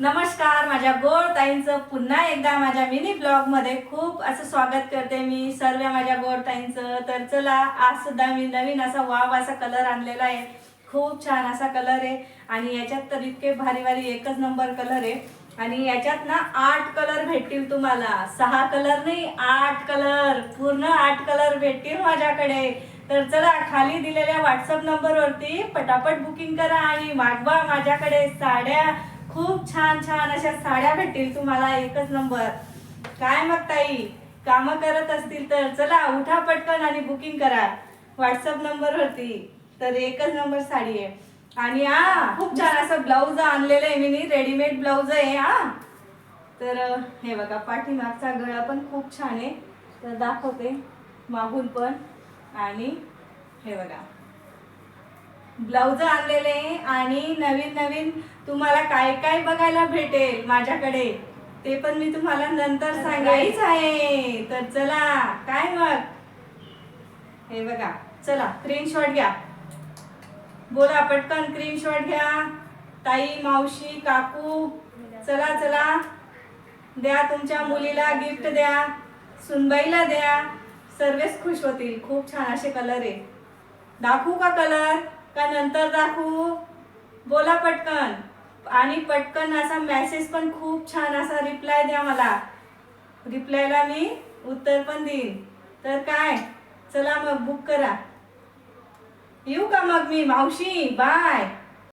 नमस्कार माझ्या गोड ताईंचं पुन्हा एकदा माझ्या मिनी ब्लॉगमध्ये खूप असं स्वागत करते मी सर्व माझ्या गोड ताईंचं. तर चला आज सुद्धा मी नवीन असा वाव असा कलर आणलेला आहे. खूप छान असा कलर आहे. आणि याच्यात तर इतके भारी भारी एकच नंबर कलर आहे. आणि याच्यात ना आठ कलर भेटतील तुम्हाला. सहा कलर नाही आठ कलर पूर्ण आठ कलर भेटतील माझ्याकडे. तर चला खाली दिलेल्या व्हॉट्सअप नंबरवरती पटापट बुकिंग करा आणि मागवा माझ्याकडे साड्या. खूप छान छान अशा साड्या भेटतील तुम्हाला एकच नंबर. काय मग ताई? कामं करत असतील तर चला उठा पटकन आणि बुकिंग करा. व्हॉट्सअप नंबरवरती तर एकच नंबर साडी आहे. आणि हा खूप छान असं ब्लाऊज आणलेलं आहे मी रेडीमेड ब्लाऊज आहे हा. तर हे बघा पाठीमागचा गळा पण खूप छान आहे. तर दाखवते मागून पण. आणि हे बघा. ब्लाऊज आणलेले आणि नवीन नवीन तुम्हाला काय काय बघायला भेटेल माझ्याकडे ते पण मी तुम्हाला नंतर सांगायच आहे. तर चला काय मग? हे बघा चला स्क्रीनशॉट घ्या. बोला पटकन स्क्रीनशॉट घ्या. ताई मावशी काकू चला चला. द्या तुमच्या मुलीला गिफ्ट द्या. सुनबाईला द्या. सर्वच खुश होतील. खूप छान असे कलर आहे. दाखवू का कलर का नंतर दाखवू? बोला पटकन. आणि पटकन असा मेसेज पण खूप छान असा रिप्लाय द्या मला. रिप्लायला मी उत्तर पण देईन. तर काय? चला मग बुक करा. येऊ का मग मी? मावशी बाय